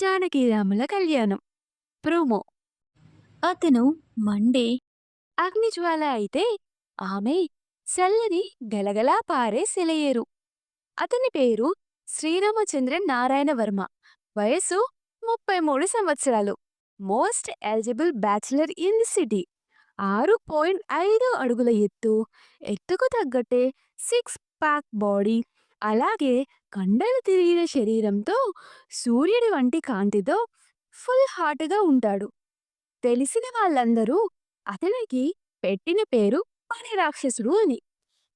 జానకిరాముల కళ్యాణం. ప్రోమో. అతను మండే అగ్నిజ్వాల అయితే ఆమె చల్లని గలగలా పారే సెలయేరు. అతని పేరు శ్రీరామచంద్రన్ నారాయణ వర్మ. వయసు ముప్పై మూడు సంవత్సరాలు. Most eligible bachelor in the city. ఆరు పాయింట్ ఐదు అడుగుల ఎత్తు. ఎత్తుకు తగ్గట్టే సిక్స్ ప్యాక్ బాడీ. అలాగే కండలు తిరిగిన శరీరంతో సూర్యుడి వంటి కాంతితో ఫుల్ హార్ట్గా ఉంటాడు. తెలిసిన వాళ్ళందరూ అతనికి పెట్టిన పేరు పని రాక్షసుడు అని.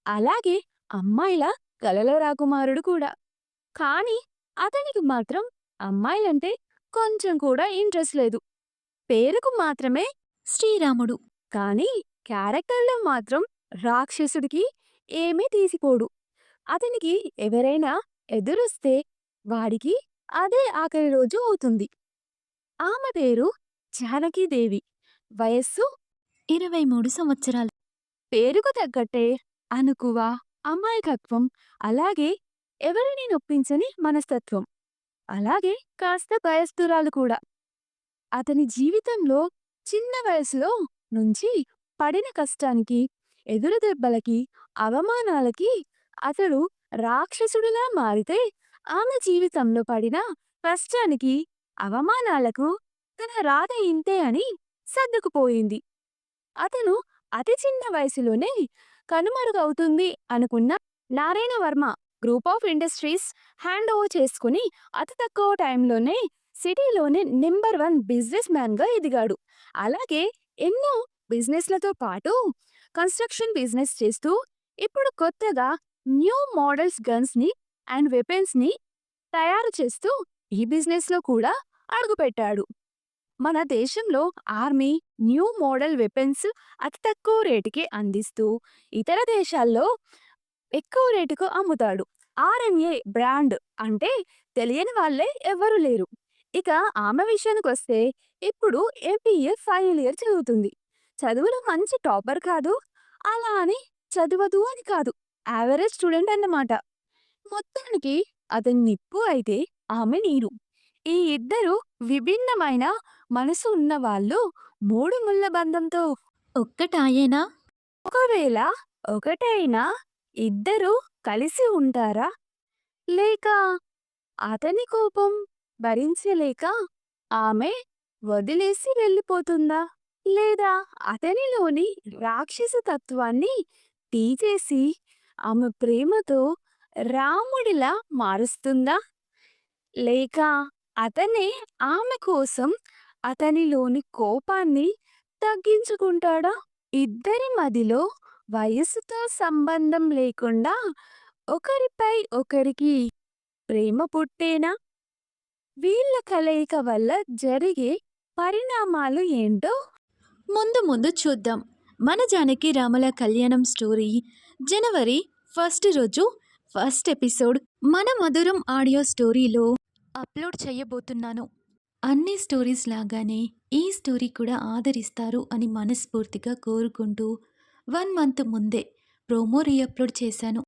అలాగే అమ్మాయిల కలలో రాకుమారుడు కూడా. కానీ అతనికి మాత్రం అమ్మాయిలంటే కొంచెం కూడా ఇంట్రెస్ట్ లేదు. పేరుకు మాత్రమే శ్రీరాముడు. కానీ క్యారెక్టర్లో మాత్రం రాక్షసుడికి ఏమీ తీసిపోడు. అతనికి ఎవరైనా ఎదురొస్తే వాడికి అదే ఆఖరి రోజు అవుతుంది. ఆమె పేరు జానకీదేవి. వయస్సు ఇరవై మూడు సంవత్సరాలు. పేరుకు తగ్గట్టే అనుకువ అమాయకత్వం అలాగే ఎవరిని నొప్పించని మనస్తత్వం. అలాగే కాస్త భయస్థురాలు కూడా. అతని జీవితంలో చిన్న వయసులో నుంచి పడిన కష్టానికి ఎదురు దెబ్బలకి అవమానాలకి అతడు రాక్షసుడిలా మారితే ఆమె జీవితంలో పడిన కష్టానికి అవమానాలకు తన రాధ ఇంతే అని సర్దుకుపోయింది. అతను అతి చిన్న వయసులోనే కనుమరుగవుతుంది అనుకున్న Narayana Varma group of industries hand over చేసుకుని అతి తక్కువ టైంలోనే సిటీలోనే నెంబర్ వన్ బిజినెస్ మ్యాన్గా ఎదిగాడు. అలాగే ఎన్నో బిజినెస్లతో పాటు కన్స్ట్రక్షన్ బిజినెస్ చేస్తూ ఇప్పుడు కొత్తగా న్యూ మోడల్స్ గన్స్ని అండ్ వెపెన్స్ని తయారు చేస్తూ ఈ బిజినెస్లో కూడా అడుగుపెట్టాడు మన దేశంలో ఆర్మీ న్యూ మోడల్ వెపన్స్ అతి తక్కువ రేటుకి అందిస్తూ ఇతర దేశాల్లో ఎక్కువ రేటుకు అమ్ముతాడు. ఆర్ఎన్ఏ బ్రాండ్ అంటే తెలియని వాళ్ళే ఎవ్వరూ లేరు. ఇక ఆమె విషయానికి వస్తే ఇప్పుడు ఎంపీఏ ఫైనల్ ఇయర్ చదువుతుంది. చదువులో మంచి టాపర్ కాదు అలా అని చదవదు అని కాదు. యావరేజ్ స్టూడెంట్ అన్నమాట. మొత్తానికి అతని నిప్పు అయితే ఆమె నీరు. ఈ ఇద్దరు విభిన్నమైన మనసు ఉన్నవాళ్ళు మూడు ముళ్ళ బంధంతో ఒక్కటాయేనా? ఒకవేళ ఒకటైనా ఇద్దరు కలిసి ఉంటారా? లేక అతని కోపం భరించలేక ఆమె వదిలేసి వెళ్ళిపోతుందా? లేదా అతనిలోని రాక్షస తత్వాన్ని తీసేసి ఆమె ప్రేమతో రాముడిలా మారుస్తుందా? లేక అతనే ఆమె కోసం అతనిలోని కోపాన్ని తగ్గించుకుంటాడా? ఇద్దరి మదిలో వయసుతో సంబంధం లేకుండా ఒకరిపై ఒకరికి ప్రేమ పుట్టేనా? వీళ్ళ కలయిక వల్ల జరిగే పరిణామాలు ఏంటో ముందు ముందు చూద్దాం. మన జానకి రాముల కళ్యాణం స్టోరీ జనవరి ఫస్ట్ రోజు ఫస్ట్ ఎపిసోడ్ మన మధురం ఆడియో స్టోరీలో అప్లోడ్ చేయబోతున్నాను. అన్ని స్టోరీస్ లాగానే ఈ స్టోరీ కూడా ఆదరిస్తారు అని మనస్ఫూర్తిగా కోరుకుంటూ వన్ మంత్ ముందే ప్రోమో రీఅప్లోడ్ చేశాను.